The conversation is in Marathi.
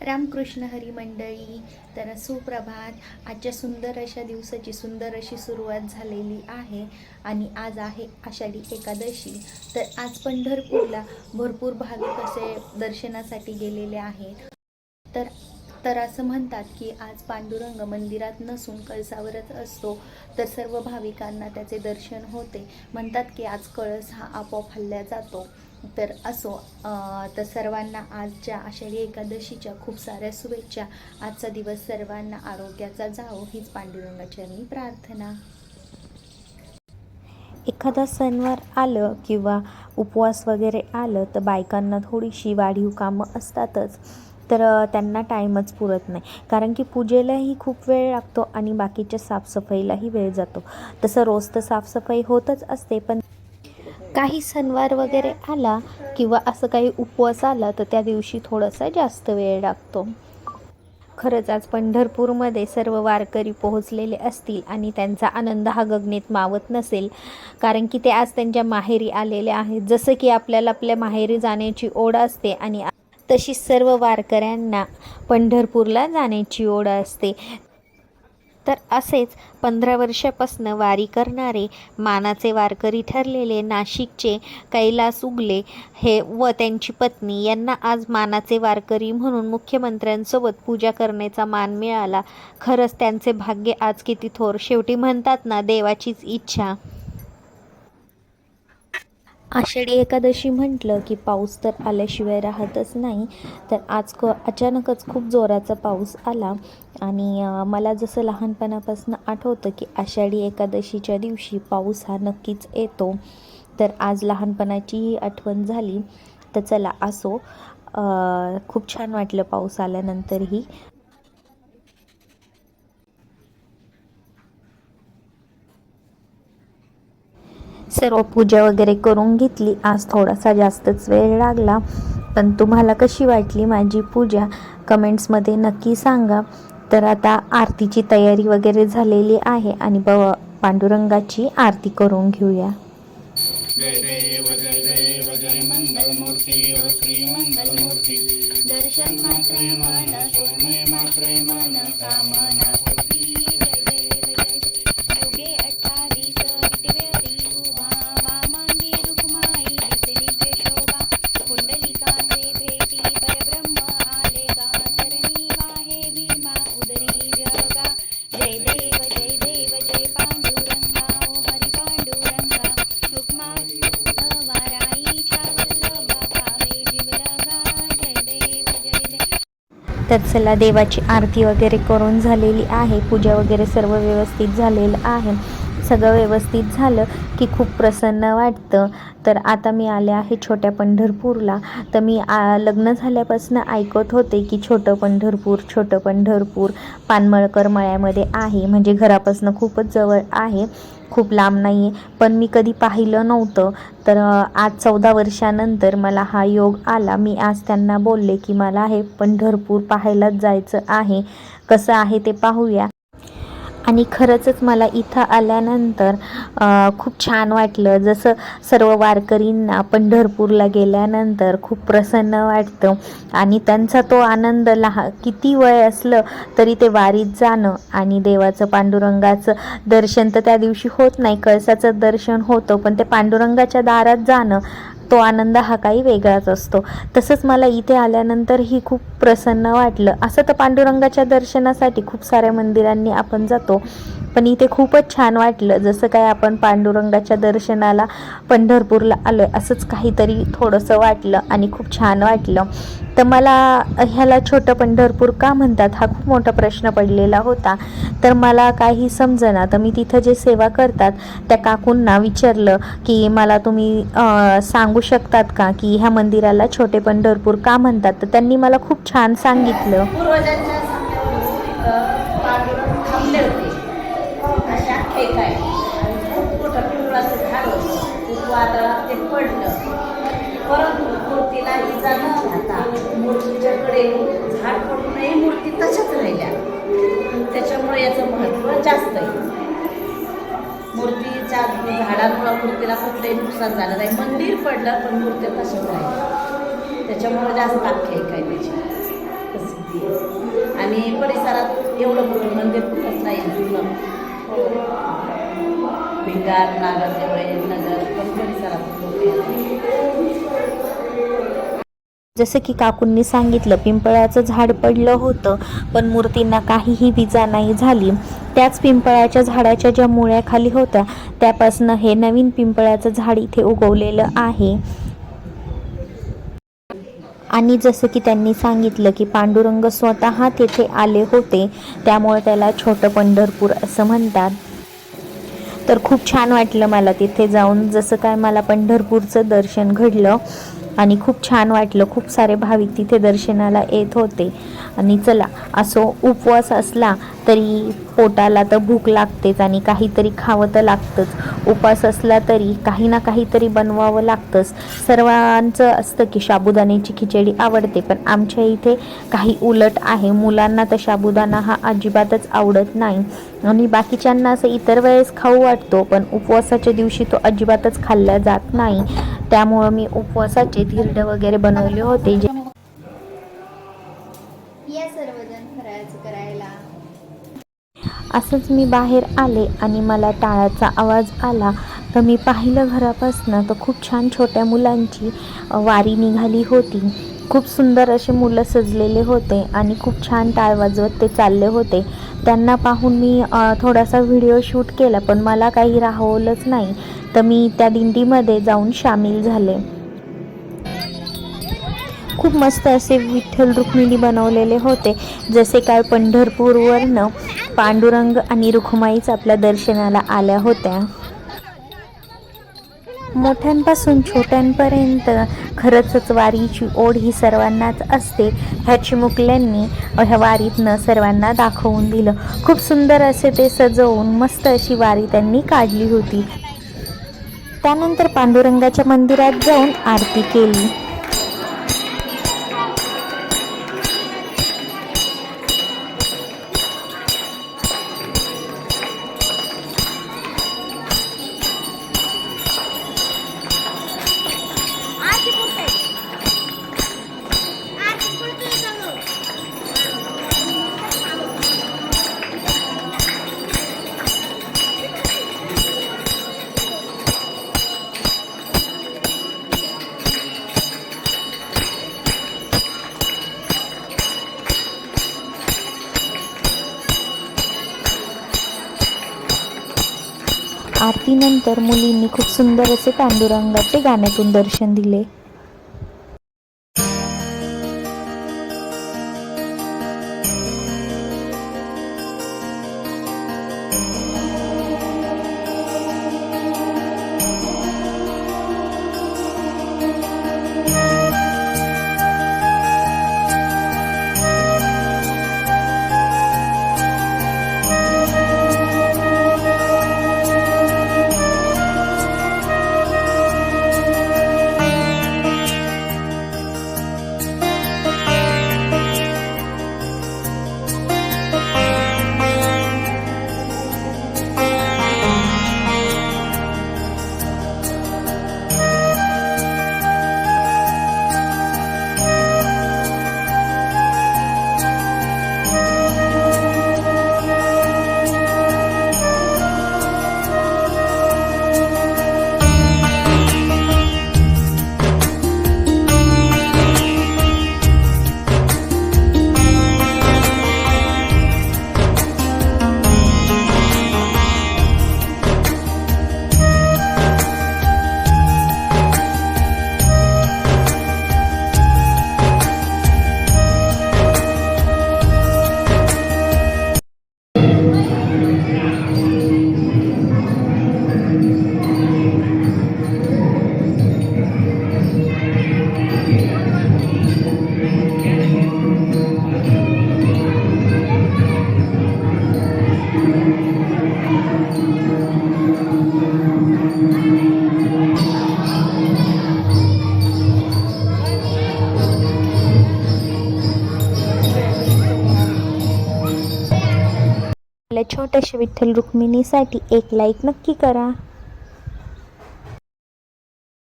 रामकृष्ण हरी मंडळी तर सुप्रभात. आजच्या सुंदर अशा दिवसाची सुंदर अशी सुरुवात झालेली आहे आणि आज आहे आषाढी एकादशी. तर आज पंढरपूरला भरपूर भाविक असे दर्शनासाठी गेलेले आहेत. तर तर असं म्हणतात की आज पांडुरंग मंदिरात नसून कळसावरच असतो तर सर्व भाविकांना त्याचे दर्शन होते. म्हणतात की आज कळस हा आपोआप हल्ल्या जातो. तर असो तर सर्वांना आजच्या आषाढी एकादशीच्या खूप साऱ्या शुभेच्छा. आजचा दिवस सर्वांना आरोग्याचा जावो हीच पांडुरंगाचरणी प्रार्थना. एखादा सणवार आलं किंवा उपवास वगैरे आलं तर बायकांना थोडीशी वाढीव कामं असतातच. तर त्यांना टाईमच पुरत नाही. कारण की पूजेलाही खूप वेळ लागतो आणि बाकीच्या साफसफाईलाही वेळ जातो. तसं रोज तर साफसफाई होतच असते पण काही सणवार वगैरे आला किंवा असं काही उपवास आला तर त्या दिवशी थोडासा जास्त वेळ लागतो. खरंच आज पंढरपूरमध्ये सर्व वारकरी पोहोचलेले असतील आणि त्यांचा आनंद हा गगनेत मावत नसेल कारण की ते आज त्यांच्या माहेरी आलेले आहेत. जसं की आपल्याला आपल्या माहेरी जाण्याची ओढ असते आणि तशी सर्व वारकऱ्यांना पंढरपूरला जाण्याची ओढ असते. तर असेच पंधरा वर्षापासनं वारी करणारे मानाचे वारकरी ठरलेले नाशिकचे कैलास उगले हे व त्यांची पत्नी यांना आज मानाचे वारकरी म्हणून मुख्यमंत्र्यांसोबत पूजा करण्याचा मान मिळाला. खरंच त्यांचे भाग्य आज किती थोर. शेवटी म्हणतात ना देवाचीच इच्छा. आषाढी एकादशी म्हटलं की पाऊस तर आल्याशिवाय राहतच नाही तर आज क अचानकच खूप जोराचा पाऊस आला. आणि मला जसं लहानपणापासून आठवतं की आषाढी एकादशीच्या दिवशी पाऊस हा नक्कीच येतो. तर आज लहानपणाचीही आठवण झाली तर चला असो. खूप छान वाटलं पाऊस आल्यानंतरही. सर्व पूजा वगैरे करून घेतली. आज थोडासा जास्तच वेळ लागला पण तुम्हाला कशी वाटली माझी पूजा? कमेंट्समध्ये नक्की सांगा. तर आता आरतीची तयारी वगैरे झालेली आहे आणि ब पांडुरंगाची आरती करून घेऊया. जय देव जय देव जय मंगलमूर्ती श्री मंगलमूर्ती. दर्शन मात्रे मन मात्रे मन कामना. तर चला देवाची आरती वगैरे करून झालेली आहे. पूजा वगैरे सर्व व्यवस्थित झालेलं आहे. सगळं व्यवस्थित झालं की खूप प्रसन्न वाटतं. तर आता मी आले आहे छोट्या पंढरपूरला. तर मी आ, लग्न झाल्यापासून ऐकत होते की छोटं पंढरपूर छोटं पंढरपूर पानमळकर मळ्यामध्ये आहे. म्हणजे घरापासून खूपच जवळ आहे. खूप लांब नाही आहे पण मी कधी पाहिलं नव्हतं. तर आज चौदा वर्षानंतर मला हा योग आला. मी आज त्यांना बोलले की मला हे पंढरपूर पाहायलाच जायचं आहे. कसं आहे ते पाहूया. आणि खरंचच मला इथं आल्यानंतर खूप छान वाटलं. जसं सर्व वारकरींना पंढरपूरला गेल्यानंतर खूप प्रसन्न वाटतं आणि त्यांचा तो आनंद लहा किती वय असलं तरी ते वारीत जाणं आणि देवाचं पांडुरंगाचं दर्शन तर त्या दिवशी होत नाही. कळसाचं दर्शन होतं पण ते पांडुरंगाच्या दारात जाणं तो आनंद हा काही वेगळाच असतो. तसंच मला इथे आल्यानंतर ही खूप प्रसन्न वाटलं. असं तर पांडुरंगाच्या दर्शनासाठी खूप साऱ्या मंदिरांनी आपण जातो. पण इथे खूपच छान वाटलं. जसं काय आपण पांडुरंगाच्या दर्शनाला पंढरपूरला आलो आहे असंच काहीतरी थोडंसं वाटलं आणि खूप छान वाटलं. तर मला ह्याला छोटं पंढरपूर का म्हणतात हा खूप मोठा प्रश्न पडलेला होता. तर मला काही समजेना तर मी तिथं जे सेवा करतात त्या काकूंना विचारलं की मला तुम्ही सांगू शकतात का की ह्या मंदिराला छोटे पंढरपूर का म्हणतात? तर त्यांनी मला खूप छान सांगितलं. वादळात ते पडलं. परंतु मूर्तीला इजा न राहता मूर्तीच्याकडे झाड पडूनही मूर्ती तशाच राहिल्या. त्याच्यामुळे याचं महत्त्व जास्त आहे. मूर्तीच्या झाडांमुळं मूर्तीला कुठलंही नुकसान झालं नाही. मंदिर पडलं पण मूर्ती तशाच राहिल्या त्याच्यामुळे जास्त आख्यायिका आहे त्याची. आणि परिसरात एवढं मोठं मंदिर कुठंच नाही जुनं भिंगार नागर देवळे नगर पण परिसरात जसं की काकूंनी सांगितलं पिंपळाचं झाड पडलं होतं पण मूर्तींना काहीही विजा नाही झाली. त्याच पिंपळाच्या झाडाच्या ज्या मुळ्या खाली होत्या त्यापासनं हे नवीन पिंपळाचं झाड इथे उगवलेलं आहे. आणि जसं की त्यांनी सांगितलं की पांडुरंग स्वतः तेथे आले होते त्यामुळे त्याला छोटं पंढरपूर असं म्हणतात. तर खूप छान वाटलं मला तिथे जाऊन. जसं काय मला पंढरपूरचं दर्शन घडलं आणि खूप छान वाटलं. खूप सारे भाविक तिथे दर्शनाला येत होते. आणि चला असो उपवास असला तरी पोटाला तर भूक लागतेच आणि काहीतरी खावं तर लागतंच. उपवास असला तरी काही ना काहीतरी बनवावं लागतंच. सर्वांचं असतं की साबुदाण्याची खिचडी आवडते पण आमच्या इथे काही उलट आहे. मुलांना तर साबुदाणा हा अजिबातच आवडत नाही. आणि बाकीच्यांना असं इतर वेळेस खाऊ वाटतो पण उपवासाच्या दिवशी तो अजिबातच खाल्ला जात नाही. त्यामुळं मी उपवासाचे धिरडे वगैरे बनवले होते. जे या सर्वजण फराळाचं करायला. असंच मी बाहेर आले आणि मला टाळाचा आवाज आला. तर मी पाहिलं घरापासनं तर खूप छान छोट्या मुलांची वारी निघाली होती. खूप सुंदर असे मुलं सजलेले होते आणि खूप छान टाळ वाजवत ते चालले होते. त्यांना पाहून मी थोडासा व्हिडिओ शूट केला पण मला काही राहवलंच नाही. तर मी त्या दिंडीमध्ये जाऊन सामील झाले. खूप मस्त असे विठ्ठल रुक्मिणी बनवलेले होते. जसे काय पंढरपूरवरनं पांडुरंग आणि रुखमाईच आपल्या दर्शनाला आल्या होत्या. मोठ्यांपासून छोट्यांपर्यंत खरंचच वारीची ओढ ही सर्वांनाच असते ह्या चिमुकल्यांनी ह्या वारीतनं सर्वांना दाखवून दिलं. खूप सुंदर असे ते सजवून मस्त अशी वारी त्यांनी काढली होती. त्यानंतर पांडुरंगाच्या मंदिरात जाऊन आरती केली. आरतीनंतर मुलींनी खूप सुंदर असे पांडुरंगाचे गाण्यातून दर्शन दिले. आपल्या विठ्ठल रुक्मिणीसाठी एक लाईक नक्की करा.